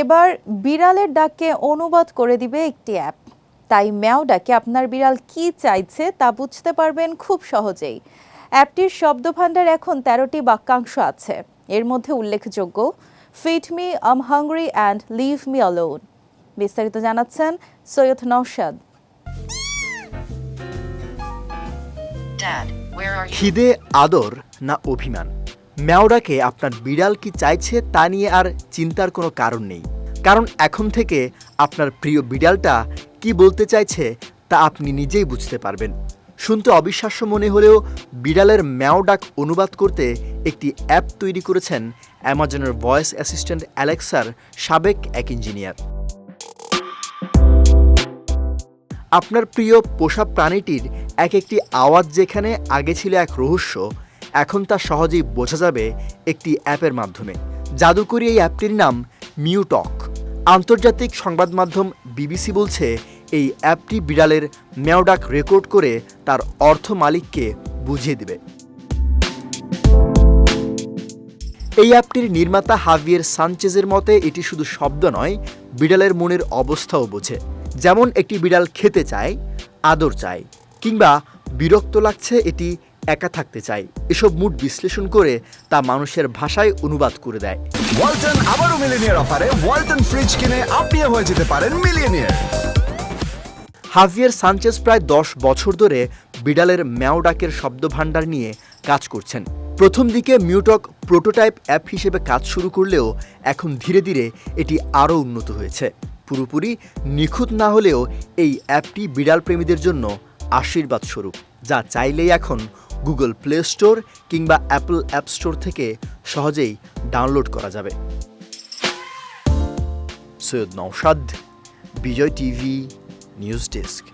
এবার বিড়ালের ডাককে অনুবাদ করে দিবে একটি অ্যাপ। তাই ম্যাও ডাকে আপনার বিড়াল কি চাইছে তা বুঝতে পারবেন খুব সহজেই। অ্যাপটির শব্দভাণ্ডার এখন তেরোটি বাক্যাংশ আছে। এর মধ্যে উল্লেখযোগ্য feed me am hungry and leave me alone বিস্তারিত জানাচ্ছেন সৈয়দ where খিদে আদর না অভিমান? ম্যাওডাকে আপনার বিড়াল কি চাইছে তা নিয়ে আর চিন্তার কোনো কারণ নেই। কারণ এখন থেকে আপনার প্রিয় বিড়ালটা কি বলতে চাইছে তা আপনি নিজেই বুঝতে পারবেন। শুনতে অবিশ্বাস্য মনে হলেও বিড়ালের ম্যাও ডাক অনুবাদ করতে একটি অ্যাপ তৈরি করেছেন অ্যামাজনের ভয়েস অ্যাসিস্ট্যান্ট অ্যালেক্সার সাবেক এক ইঞ্জিনিয়ার। আপনার প্রিয় পোষা প্রাণীটির এক একটি আওয়াজ যেখানে আগে ছিল এক রহস্য এখন তা সহজেই বোঝা যাবে একটি অ্যাপের মাধ্যমে। জাদুকরি এই অ্যাপটির নাম মিউটক। আন্তর্জাতিক সংবাদ মাধ্যম বিবিসি বলছে, এই অ্যাপটি বিড়ালের ম্যাওডাক রেকর্ড করে তার অর্থ মালিককে বুঝিয়ে দেবে। এই অ্যাপটির নির্মাতা হাভিয়ের সানচেজের মতে, এটি শুধু শব্দ নয়, বিড়ালের মনের অবস্থাও বোঝে। যেমন একটি বিড়াল খেতে চায়, আদর চায়, কিংবা বিরক্ত লাগছে, এটি একা থাকতে চায় এসব মুড বিশ্লেষণ করে তা মানুষের ভাষায় অনুবাদ করে দেয়। ওয়ালটন আবারও মিলিনিয়ার অফারে ওয়ালটন ফ্রিজ কিনে আপনিও হয়ে যেতে পারেন মিলিয়নিয়ার হাভিয়ের সানচেজ প্রায় দশ বছর ধরে বিড়ালের ম্যাও ডাকের শব্দভাণ্ডার নিয়ে কাজ করছেন। প্রথম দিকে মিউটক প্রোটোটাইপ অ্যাপ হিসেবে কাজ শুরু করলেও এখন ধীরে ধীরে এটি আরও উন্নত হয়েছে। পুরোপুরি নিখুঁত না হলেও এই অ্যাপটি বিড়াল প্রেমীদের জন্য আশীর্বাদ স্বরূপ যা চাইলেই এখন গুগল প্লে স্টোর কিংবা অ্যাপল অ্যাপ স্টোর থেকে সহজেই ডাউনলোড করা যাবে। Syed Naushad Bijoy TV, news desk.